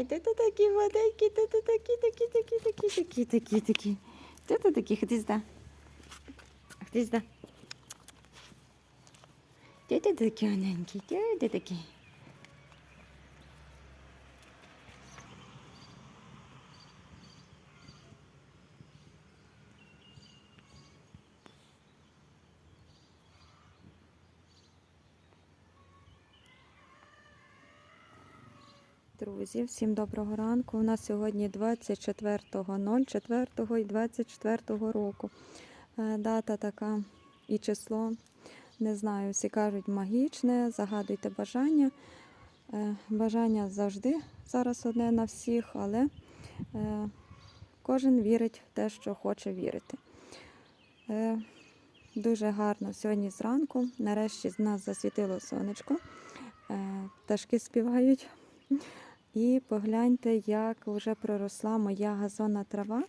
Ай, де ти такі маленькі, де ти такі, такі, такі, такі, такі, такі, такі. Де то такі? Ходи сюди. Де ти такі оненькі, Де ти такі? Друзі, всім доброго ранку. У нас сьогодні 24.04 і 24 року. Е, Дата така і число, не знаю, всі кажуть магічне, загадуйте бажання. Е, Бажання завжди зараз одне на всіх, але е, кожен вірить в те, що хоче вірити. Дуже гарно сьогодні зранку. Нарешті з нас засвітило сонечко. Пташки співають. І погляньте, як вже проросла моя газонна трава.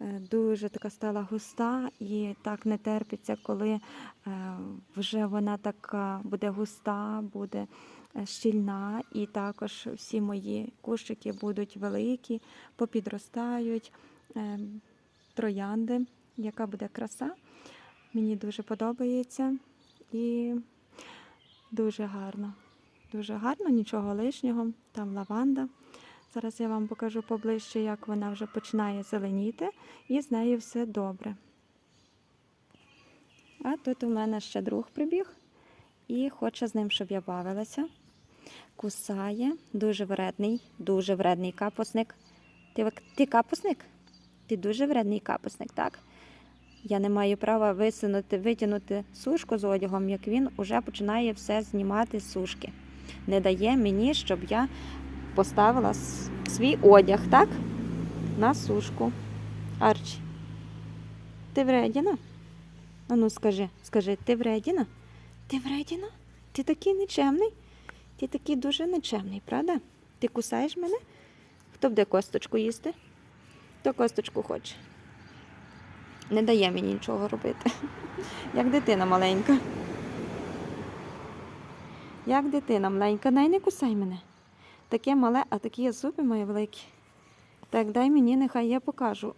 Е, Дуже така стала густа і так не терпиться, коли е, вже вона така буде густа, буде е, щільна, і також всі мої кущики будуть великі, попідростають троянди, яка буде краса. Мені дуже подобається і дуже гарно. Дуже гарно, нічого лишнього. Там лаванда. Зараз я вам покажу поближче, як вона вже починає зеленіти, і з нею все добре. А тут у мене ще друг прибіг і хоче з ним, щоб я бавилася. Кусає, дуже вредний, дуже вредний капусник. Ти, ти капусник? Ти дуже вредний капусник, так? Я не маю права висунути, витягнути сушку з одягом, як він уже починає все знімати з сушки не дає мені, щоб я поставила свій одяг, так? На сушку. Арчі. Ти вредіна? А ну скажи, скажи, ти вредіна? Ти вредіна? Ти такий нечемний? Ти такий дуже нечемний, правда? Ти кусаєш мене? Хто буде косточку їсти? Хто косточку хоче? Не дає мені нічого робити. Як дитина маленька. Як дитина маленька, най не кусай мене. Таке мале, а такі зуби мої великі. Так дай мені, нехай я покажу.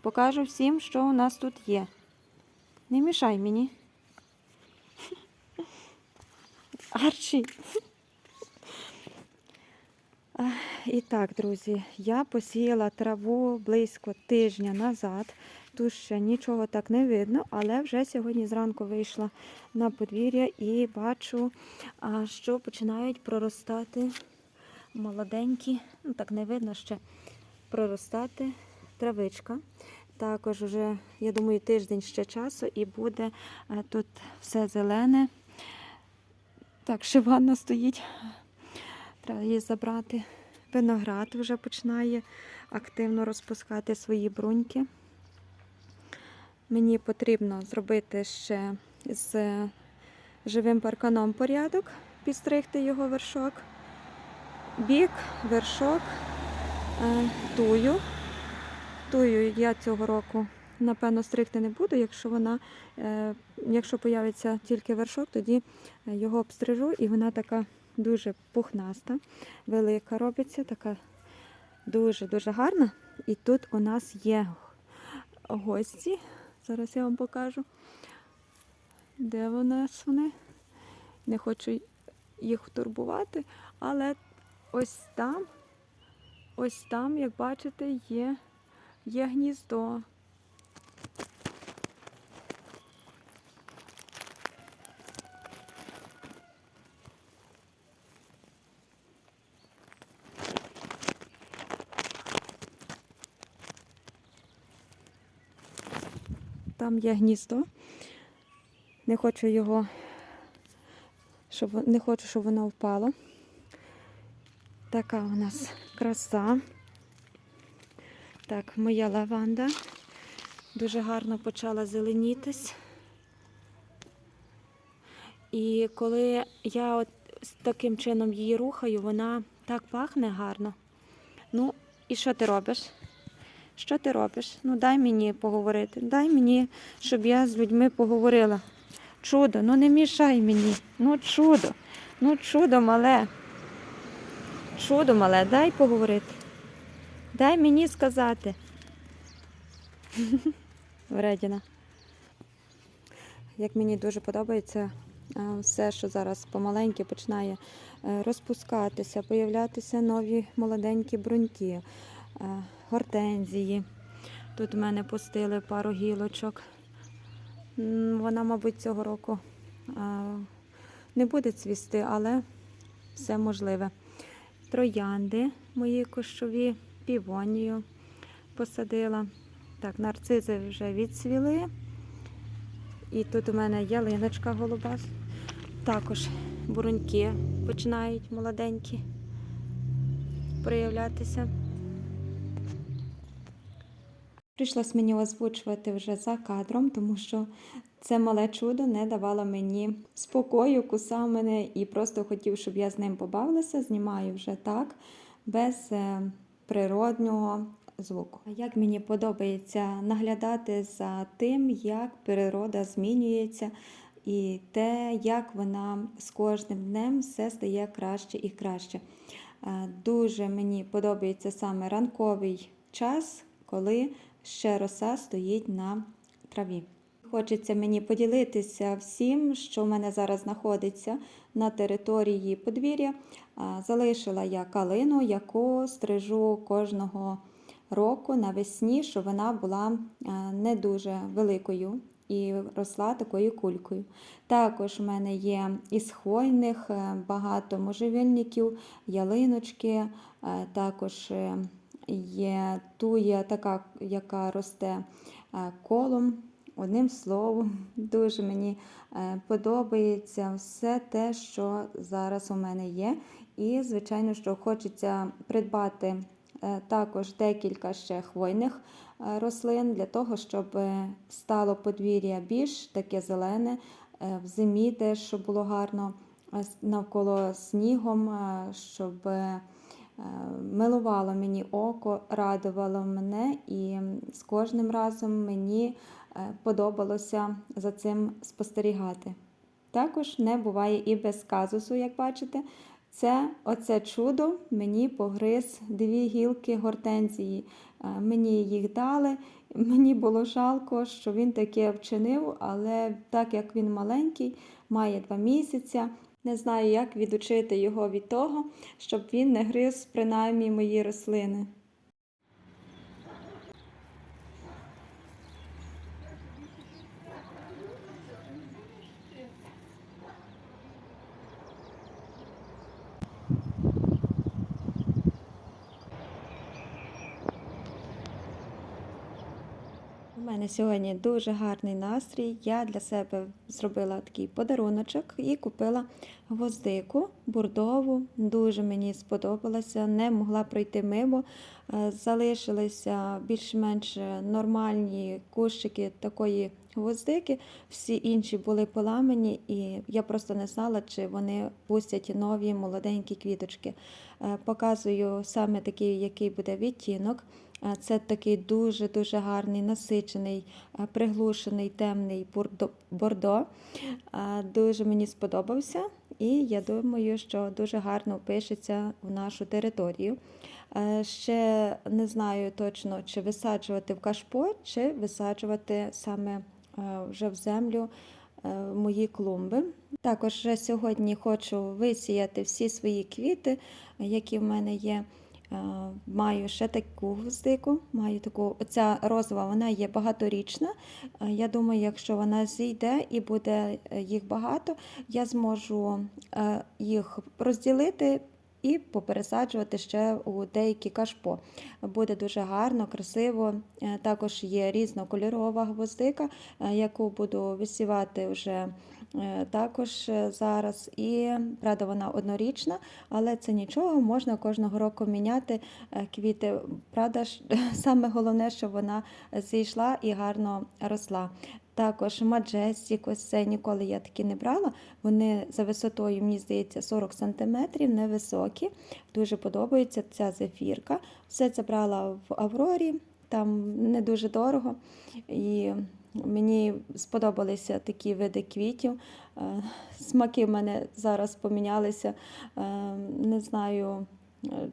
Покажу всім, що у нас тут є. Не мішай мені. Арчі. І так, друзі, я посіяла траву близько тижня назад. Тут ще нічого так не видно, але вже сьогодні зранку вийшла на подвір'я і бачу, що починають проростати молоденькі, ну так не видно ще проростати травичка. Також вже, я думаю, тиждень ще часу і буде е, тут все зелене. Так, ще ванна стоїть. Треба її забрати. Виноград вже починає активно розпускати свої бруньки. Мені потрібно зробити ще з живим парканом порядок, підстригти його вершок, бік, вершок, е, тую. Тую я цього року, напевно, стригти не буду. Якщо вона, е, якщо появиться тільки вершок, тоді е, його обстрижу, і вона така дуже пухнаста, велика робиться, така дуже-дуже гарна. І тут у нас є гості. Зараз я вам покажу, де у нас вони. Не хочу їх турбувати, але ось там, ось там, як бачите, є, є гніздо. Там є гніздо. Не хочу його, щоб не хочу, щоб воно впало. Така у нас краса. Так, моя лаванда дуже гарно почала зеленітись. І коли я от таким чином її рухаю, вона так пахне гарно. Ну, і що ти робиш? Що ти робиш? Ну дай мені поговорити. Дай мені, щоб я з людьми поговорила. Чудо, ну не мішай мені. Ну чудо, ну чудо мале. Чудо мале, дай поговорити. Дай мені сказати. Вредіна. Як мені дуже подобається все, що зараз помаленьки починає е, розпускатися, появлятися нові молоденькі бруньки, е, гортензії. Тут в мене пустили пару гілочок. Вона, мабуть, цього року не буде цвісти, але все можливе. Троянди мої кущові, півонію посадила. Так, нарцизи вже відцвіли. І тут у мене ялиночка голуба. Також буруньки починають молоденькі проявлятися. Прийшлось мені озвучувати вже за кадром, тому що це мале чудо не давало мені спокою, кусав мене і просто хотів, щоб я з ним побавилася. Знімаю вже так, без е, природнього звуку. Як мені подобається наглядати за тим, як природа змінюється, і те, як вона з кожним днем все стає краще і краще. Е, Дуже мені подобається саме ранковий час, коли ще роса стоїть на траві. Хочеться мені поділитися всім, що в мене зараз знаходиться на території подвір'я. Залишила я калину, яку стрижу кожного року навесні, щоб вона була не дуже великою і росла такою кулькою. Також в мене є із хвойних е, багато можжевельників, ялиночки, е, також е, є туя така, яка росте е, колом. Одним словом, дуже мені е, подобається все те, що зараз у мене є. І, звичайно, що хочеться придбати е, також декілька ще хвойних рослин для того, щоб стало подвір'я більш таке зелене, в зимі теж щоб було гарно навколо снігом, щоб милувало мені око, радувало мене, і з кожним разом мені е, подобалося за цим спостерігати. Також не буває і без казусу, як бачите. Це оце чудо мені погриз дві гілки гортензії. Е, Мені їх дали. Мені було жалко, що він таке вчинив, але так як він маленький, має два місяці. Не знаю, як відучити його від того, щоб він не гриз принаймні мої рослини. Мене сьогодні дуже гарний настрій. Я для себе зробила такий подаруночок і купила гвоздику бурдову. Дуже мені сподобалося, не могла пройти мимо. Е, Залишилися більш-менш нормальні кущики такої гвоздики. Всі інші були поламані, і я просто не знала, чи вони пустять нові молоденькі квіточки. Е, Показую саме такий, який буде відтінок. Це такий дуже-дуже гарний, насичений, е, приглушений, темний бордо. Дуже мені сподобався, і я думаю, що дуже гарно впишеться в нашу територію. Е, Ще не знаю точно, чи висаджувати в кашпо, чи висаджувати саме е, вже в землю мої клумби. Також сьогодні хочу висіяти всі свої квіти, які в мене є. Е, Маю ще таку гвоздику, маю таку, ця розова, вона є багаторічна. Е, Я думаю, якщо вона зійде і буде е, їх багато, я зможу їх розділити і попересаджувати ще у деякі кашпо. Буде дуже гарно, красиво. Також є різнокольорова гвоздика, яку буду висівати вже також е, зараз. І правда, вона однорічна, але це нічого, можна кожного року міняти е, квіти. Правда, саме головне, щоб вона зійшла і гарно росла. Також Majestic, ось це ніколи я такі не брала. Вони за висотою, мені здається, 40 см, невисокі. Дуже подобається ця зефірка. Все це брала в Аврорі, там не дуже дорого. І мені сподобалися такі види квітів. Е, Смаки в мене зараз помінялися. Е, Не знаю,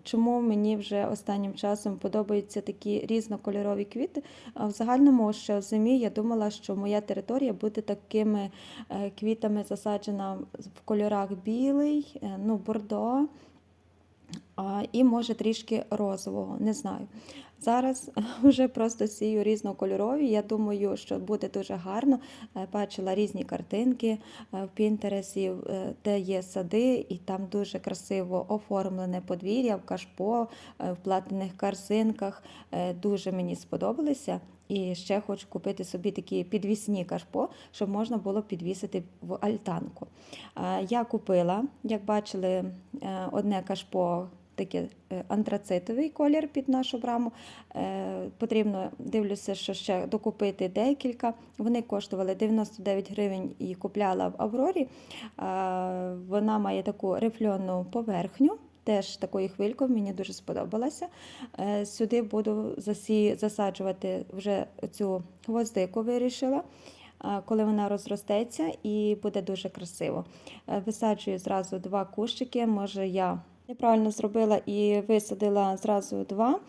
чому мені вже останнім часом подобаються такі різнокольорові квіти. В загальному ще в зимі я думала, що моя територія буде такими е, квітами засаджена в кольорах білий, е, ну, бордо. І може трішки розового, не знаю. Зараз вже просто сію різнокольорові. Я думаю, що буде дуже гарно. Е, Бачила різні картинки е, в Пінтересі, е, де є сади, і там дуже красиво оформлене подвір'я в кашпо, в платиних корзинках. Дуже мені сподобалися. І ще хочу купити собі такі підвісні кашпо, щоб можна було підвісити в альтанку. Я купила, як бачили, одне кашпо таке е, антрацитовий колір під нашу браму. Е, Потрібно, дивлюся, що ще докупити декілька. Вони коштували 99 гривень і купляла в Аврорі. Е, Вона має таку рифльонну поверхню. Теж такою хвилькою мені дуже сподобалася. Сюди буду засі... засаджувати вже цю гвоздику, вирішила, коли вона розростеться і буде дуже красиво. Висаджую зразу два кущики. Може, я неправильно зробила і висадила зразу два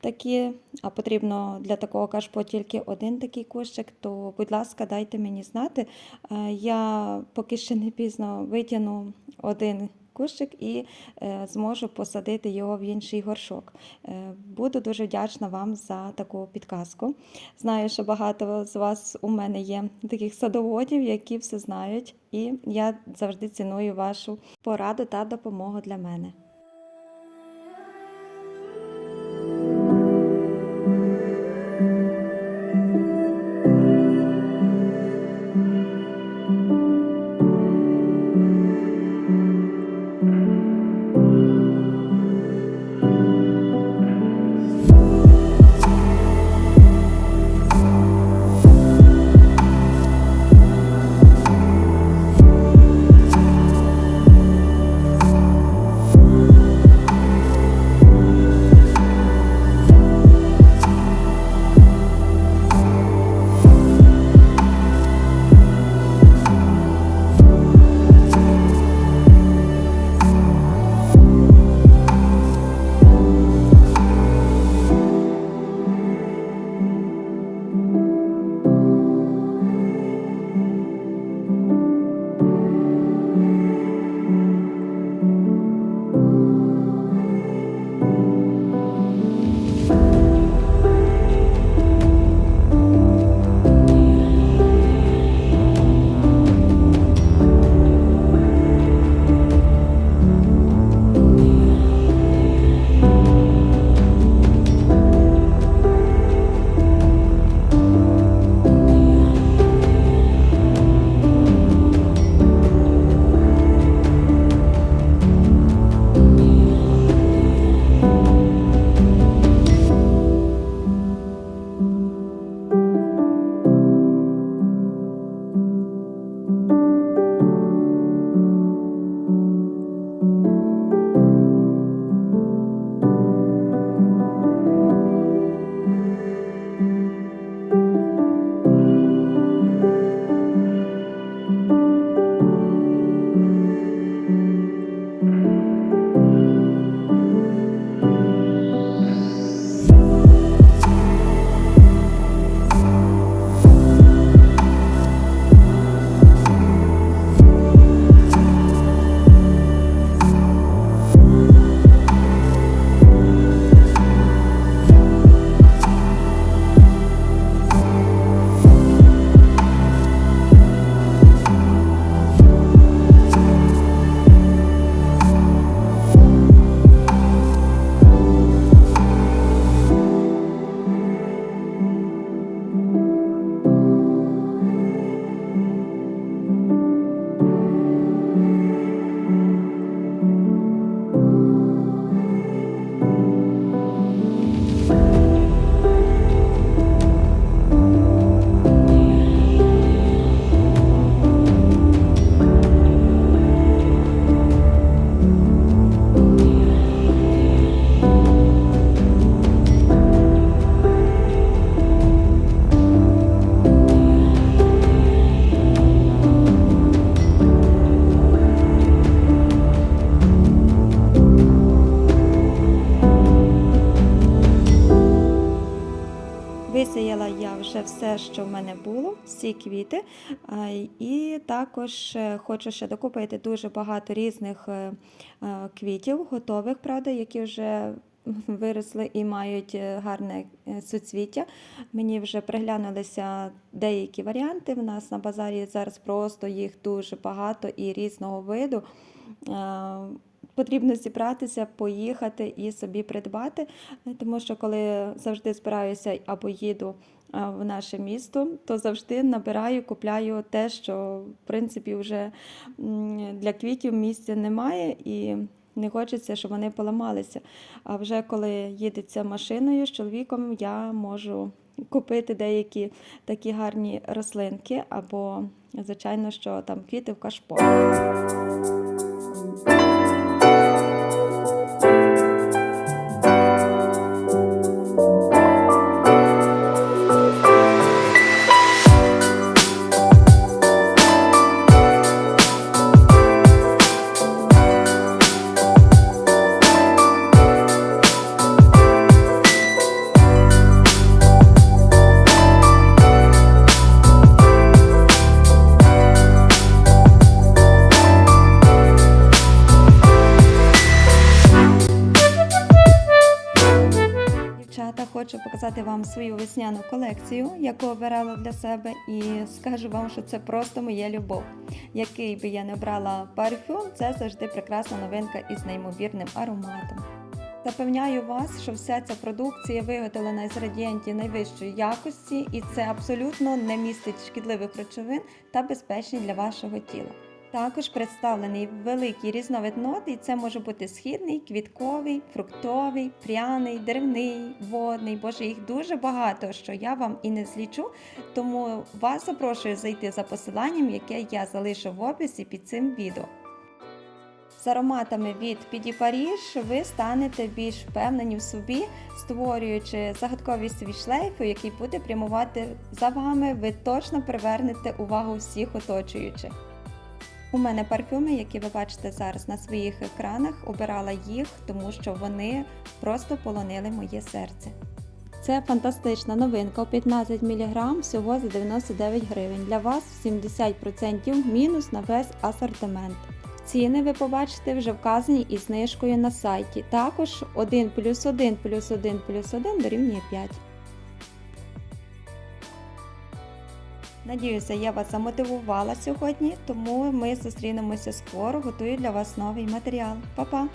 такі, а потрібно для такого кашпо тільки один такий кущик, то, будь ласка, дайте мені знати. Е, Я поки ще не пізно витягну один кущик і е, зможу посадити його в інший горшок. Е, Буду дуже вдячна вам за таку підказку. Знаю, що багато з вас у мене є таких садоводів, які все знають, і я завжди ціную вашу пораду та допомогу для мене. Що в мене було, всі квіти. І також е, хочу ще докупити дуже багато різних е, е, квітів, готових, правда, які вже виросли і мають гарне суцвіття. Мені вже приглянулися деякі варіанти. В нас на базарі зараз просто їх дуже багато і різного виду. Потрібно зібратися, поїхати і собі придбати, тому що коли завжди збираюся або їду в наше місто, то завжди набираю, купляю те, що в принципі вже для квітів місця немає і не хочеться, щоб вони поламалися. А вже коли їдеться машиною з чоловіком, я можу купити деякі такі гарні рослинки, або, звичайно, що там квіти в кашпо. Показати вам свою весняну колекцію, яку обирала для себе, і скажу вам, що це просто моя любов. Який би я не брала парфюм, це завжди прекрасна новинка із неймовірним ароматом. Запевняю вас, що вся ця продукція виготовлена з радієнтів найвищої якості, і це абсолютно не містить шкідливих речовин та безпечні для вашого тіла. Також представлений великий різновид і це може бути східний, квітковий, фруктовий, пряний, деревний, водний. Боже, їх дуже багато, що я вам і не злічу. Тому вас запрошую зайти за посиланням, яке я залишу в описі під цим відео. З ароматами від Піді Паріж ви станете більш впевнені в собі, створюючи загадковий свій шлейф, який буде прямувати за вами, ви точно привернете увагу всіх оточуючих. У мене парфюми, які ви бачите зараз на своїх екранах, обирала їх, тому що вони просто полонили моє серце. Це фантастична новинка у 15 мг всього за 99 гривень. Для вас 70% мінус на весь асортимент. Ціни ви побачите вже вказані із знижкою на сайті. Також 1 плюс 1 плюс 1 плюс 1 дорівнює 5. Надіюся, я вас замотивувала сьогодні, тому ми зустрінемося скоро. Готую для вас новий матеріал. Па-па!